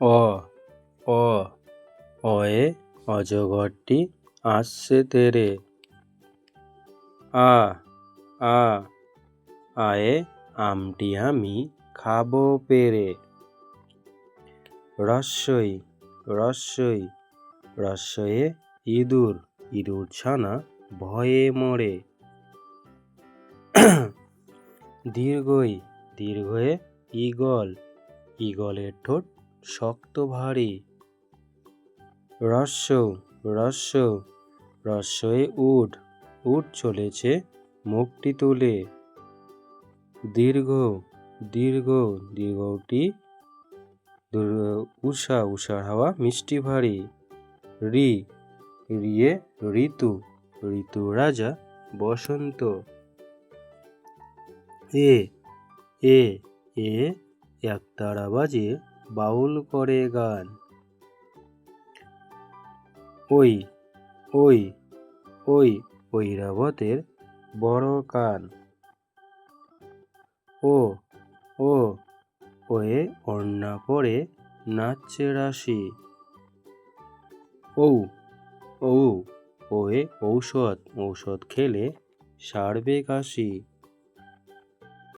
অ অ, অয়ে অজগরটি আসছে তেরে। আ আ, আয়ে আমটি আমি খাব পেরে। রস্যই রস্যই রস্যয়ে ইঁদুর ইঁদুর ছানা ভয়ে মরে। দীর্ঘই, দীর্ঘয়ে ঈগল, ঈগলের ঠোঁট শক্ত ভারী। রস্য রস্য রস্যয়ে উড উড চলেছে মুখটি তুলে। দীর্ঘ দীর্ঘ দীর্ঘটি দীর্ঘ- উষা উষার হাওয়া, মিষ্টি ভারী। রি, রিয়ে ঋতু ঋতু রাজা, বসন্ত। এ এ এ একতারা বাজে বাউল করে গান। ওই ওই ওই ঐরাবতের বড় কান। ও ও, ওয়ে অন্না পরে নাচছে রাশি। ঔ ঔ, ওয়ে ঔষধ ঔষধ খেলে সারবে কাশি।